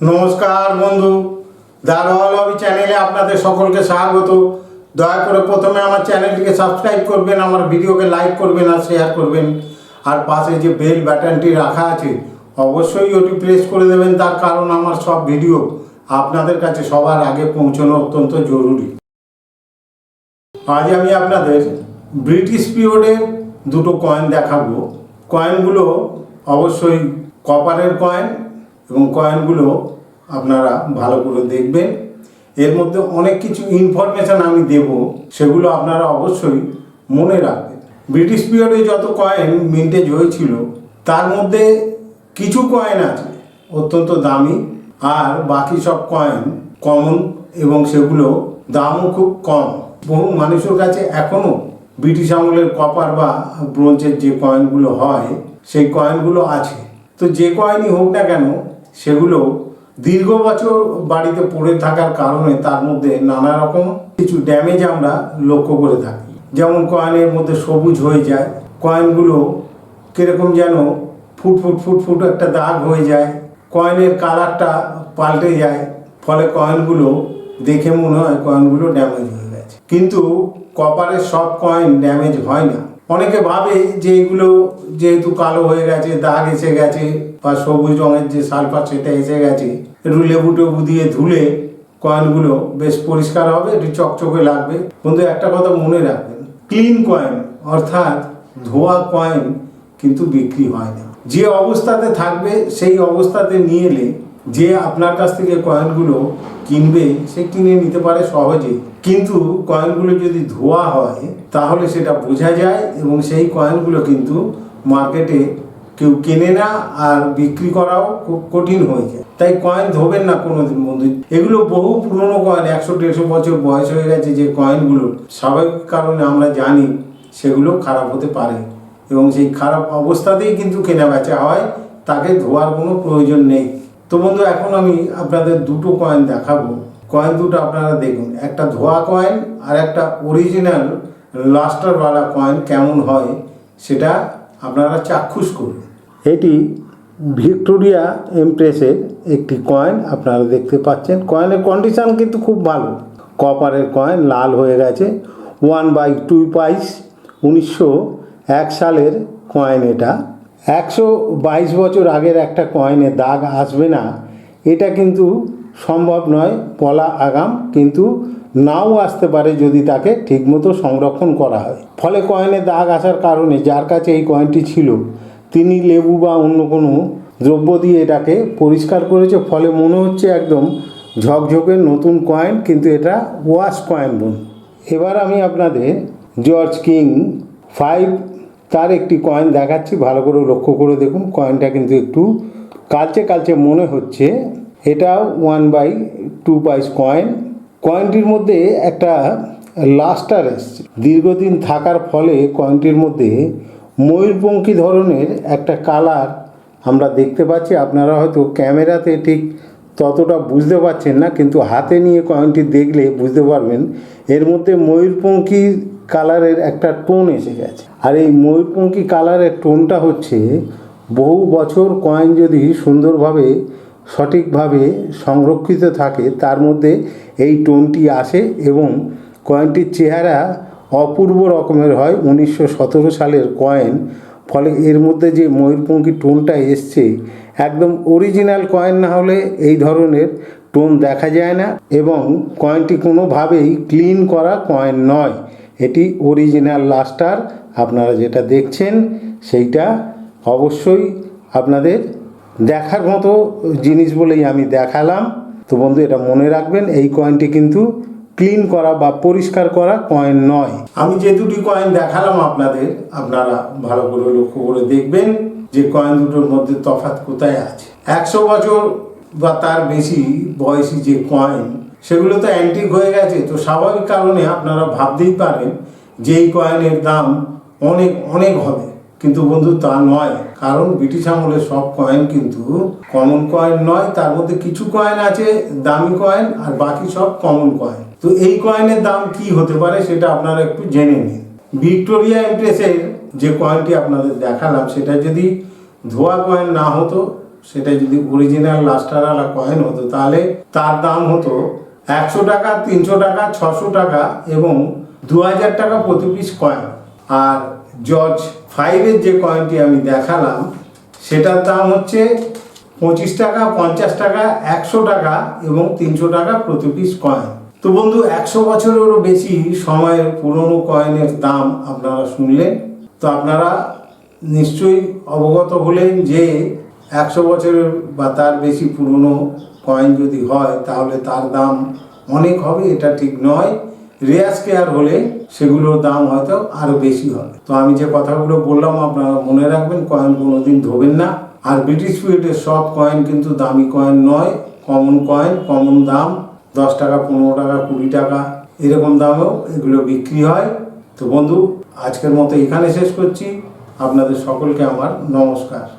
নমস্কার বন্ধু দারোয়াল হবি চ্যানেলে আপনাদের সকলকে স্বাগত। দয়া করে প্রথমে আমার চ্যানেলটিকে সাবস্ক্রাইব করবেন, আমার ভিডিওকে লাইক করবেন আর শেয়ার করবেন। আর পাশে যে বেল বাটনটি রাখা আছে, অবশ্যই ওটি প্রেস করে দেবেন, তার কারণ আমার সব ভিডিও আপনাদের কাছে সবার আগে পৌঁছানো অত্যন্ত জরুরি। আজ আমি আপনাদের ব্রিটিশ পিরিয়ডের দুটো কয়েন দেখাবো। কয়েনগুলো অবশ্যই কপারের কয়েন এবং কয়েনগুলো আপনারা ভালো করে দেখবেন। এর মধ্যে অনেক কিছু ইনফরমেশান আমি দেব, সেগুলো আপনারা অবশ্যই মনে রাখবেন। ব্রিটিশ পিরিয়ডে যত কয়েন মিন্টেজ হয়েছিল, তার মধ্যে কিছু কয়েন আছে, অত্যন্ত দামি, আর বাকি সব কয়েন কমন এবং সেগুলো দামও খুব কম। বহু মানুষের কাছে এখনও ব্রিটিশ আমলের কপার বা ব্রোঞ্জের যে কয়েনগুলো হয়, সেই কয়েনগুলো আছে। তো যে কয়েনই হোক না কেন সেগুলো দীর্ঘ বছর বাড়িতে পড়ে থাকার কারণে তার মধ্যে নানা রকম কিছু ড্যামেজ আমরা লক্ষ্য করে থাকি। যেমন কয়েনের মধ্যে সবুজ হয়ে যায় কয়েনগুলো কীরকম যেন ফুট ফুট ফুট ফুট একটা দাগ হয়ে যায় কয়েনের কালারটা পাল্টে যায়, ফলে কয়েনগুলো দেখে মনে হয় কয়েনগুলো ড্যামেজ হয়ে গেছে। কিন্তু কপারের সব কয়েন ড্যামেজ হয় না। অনেকে ভাবে যে এগুলো যেহেতু কালো হয়ে গেছে, দাগ এসে গেছে বা সবুজ রঙের যে সালফার সেটা এসে গেছে, একটু লেবু টেবু দিয়ে ধুলে কয়েনগুলো বেশ পরিষ্কার হবে, একটু চকচকে লাগবে। বন্ধু, একটা কথা মনে রাখবেন ক্লিন কয়েন অর্থাৎ ধোয়া কয়েন কিন্তু বিক্রি হয় না। যে অবস্থাতে থাকবে সেই অবস্থাতে নিয়ে এলে যে আপনার কাছ থেকে কয়েনগুলো কিনবে, সে কিনে নিতে পারে সহজেই। কিন্তু কয়েনগুলো যদি ধোয়া হয়, তাহলে সেটা বোঝা যায় এবং সেই কয়েনগুলো কিন্তু মার্কেটে কেউ কেনে না আর বিক্রি করাও খুব কঠিন হয়ে যায়। তাই কয়েন ধোবেন না কোনো দিন বন্ধু। এগুলো বহু পুরনো কয়েন, একশো, দেড়শো বছর বয়স হয়ে গেছে যে কয়েনগুলো। স্বাভাবিক কারণে আমরা জানি সেগুলো খারাপ হতে পারে এবং সেই খারাপ অবস্থাতেই কিন্তু কেনা বেচা হয়, তাকে ধোয়ার কোনো প্রয়োজন নেই। তো বন্ধু, এখন আমি আপনাদের দুটো কয়েন দেখাবো। কয়েন দুটো আপনারা দেখুন, একটা ধোয়া কয়েন আর একটা অরিজিনাল লাস্টারওয়ালা কয়েন কেমন হয় সেটা আপনারা চাক্ষুষ করুন। এটি ভিক্টোরিয়া এমপ্রেসের একটি কয়েন আপনারা দেখতে পাচ্ছেন। কয়েনের কন্ডিশন কিন্তু খুব ভালো। কপারের কয়েন লাল হয়ে গেছে। ওয়ান বাই টু পাইস উনিশশো এক সালের কয়েন এটা। একশো বাইশ বছর আগের একটা কয়েনে দাগ আসবে না, এটা কিন্তু সম্ভব নয়, পলা আগাম কিন্তু নাও আসতে পারে যদি তাকে ঠিকমতো সংরক্ষণ করা হয়। ফলে কয়েনে দাগ আসার কারণে যার কাছে এই কয়েনটি ছিল, তিনি লেবু বা অন্য কোনো দ্রব্য দিয়ে এটাকে পরিষ্কার করেছে, ফলে মনে হচ্ছে একদম ঝকঝকে নতুন কয়েন কিন্তু এটা ওয়াশ কয়েন বোন। এবার আমি আপনাদের জর্জ কিং ফাইভ তার একটি কয়েন দেখাচ্ছি, ভালো করে লক্ষ্য করে দেখুন কয়েনটা কিন্তু একটু কালচে কালচে মনে হচ্ছে। এটা one by two pice coin কয়েনটির মধ্যে একটা লাস্টার এসছে। দীর্ঘদিন থাকার ফলে কয়েনটির মধ্যে ময়ূরপঙ্খী ধরনের একটা কালার আমরা দেখতে পাচ্ছি। আপনারা হয়তো ক্যামেরাতে ঠিক ততটা বুঝতে পারছেন না, কিন্তু হাতে নিয়ে কয়েনটি দেখলে বুঝতে পারবেন। এর মধ্যে ময়ূরপঙ্খী কালারের একটা টোন এসে গেছে। আর এই ময়ূরপঙ্খী কালারের টোনটা হচ্ছে, বহু বছর কয়েন যদি সুন্দরভাবে, সঠিকভাবে সংরক্ষিত থাকে, তার মধ্যে এই টোনটি আসে এবং কয়েনটির চেহারা অপূর্ব রকমের হয়। উনিশশো সতেরো সালের কয়েন, ফলে এর মধ্যে যে ময়ূরপঙ্খী টোনটা এসছে, একদম অরিজিনাল কয়েন না হলে এই ধরনের টোন দেখা যায় না এবং কয়েনটি কোনোভাবেই ক্লিন করা কয়েন নয়। এটি অরিজিনাল লাস্টার আপনারা যেটা দেখছেন সেইটা অবশ্যই আপনাদের দেখার মতো জিনিস বলেই আমি দেখালাম। তো বন্ধু, এটা মনে রাখবেন, এই কয়েনটি কিন্তু ক্লিন করা বা পরিষ্কার করা কয়েন নয়। আমি যে দুটি কয়েন দেখালাম আপনাদের, আপনারা ভালো করে লক্ষ্য করে দেখবেন যে কয়েন দুটোর মধ্যে তফাৎ কোথায় আছে। একশো বছর বা তার বেশি বয়সী যে কয়েন সেগুলো তো অ্যান্টিক হয়ে গেছে। তো স্বাভাবিক কারণে আপনারা ভাবতেই পারেন যে এই কয়েনের দাম অনেক অনেক হবে। কিন্তু বন্ধু, তা নয়। কারণ ব্রিটিশ আমলের সব কয়েন কিন্তু কমন কয়েন নয়। তার মধ্যে কিছু কয়েন আছে, দামি কয়েন, আর বাকি সব কমন কয়েন তো এই কয়েনের দাম কি হতে পারে সেটা আপনারা একটু জেনে নিন। ভিক্টোরিয়া এমপ্রেসের যে কয়েনটি আপনাদের দেখালাম, সেটা যদি ধোয়া কয়েন না হতো, সেটা যদি অরিজিনাল লাস্টারওয়ালা কয়েন হতো, তাহলে তার দাম হতো একশো টাকা, তিনশো টাকা, ছশো টাকা এবং দু হাজার টাকা প্রতি পিস কয়েন আর জর্জ ফাইভের যে কয়েনটি আমি দেখালাম, সেটার দাম হচ্ছে পঁচিশ টাকা, পঞ্চাশ টাকা, একশো টাকা এবং তিনশো টাকা প্রতি পিস কয়েন তো বন্ধু, একশো বছরেরও বেশি সময়ের পুরনো কয়েনের দাম আপনারা শুনলেন। তো আপনারা নিশ্চয়ই অবগত হলেন যে একশো বছরের বা তার বেশি পুরনো কয়েন যদি হয়, তাহলে তার দাম অনেক হবে, এটা ঠিক নয়। রেয়ার স্কেয়ার হলে সেগুলোর দাম হয়তো আরও বেশি হবে। তো আমি যে কথাগুলো বললাম, আপনারা মনে রাখবেন কয়েন কোনোদিন ধোবেন না। আর ব্রিটিশ পিরিয়ডের সব কয়েন কিন্তু দামি কয়েন নয় কমন কয়েন কমন দাম, দশ টাকা, পনেরো টাকা, কুড়ি টাকা, এরকম দামেও এগুলো বিক্রি হয়। তো বন্ধু, আজকের মতো এখানে শেষ করছি। আপনাদের সকলকে আমার নমস্কার।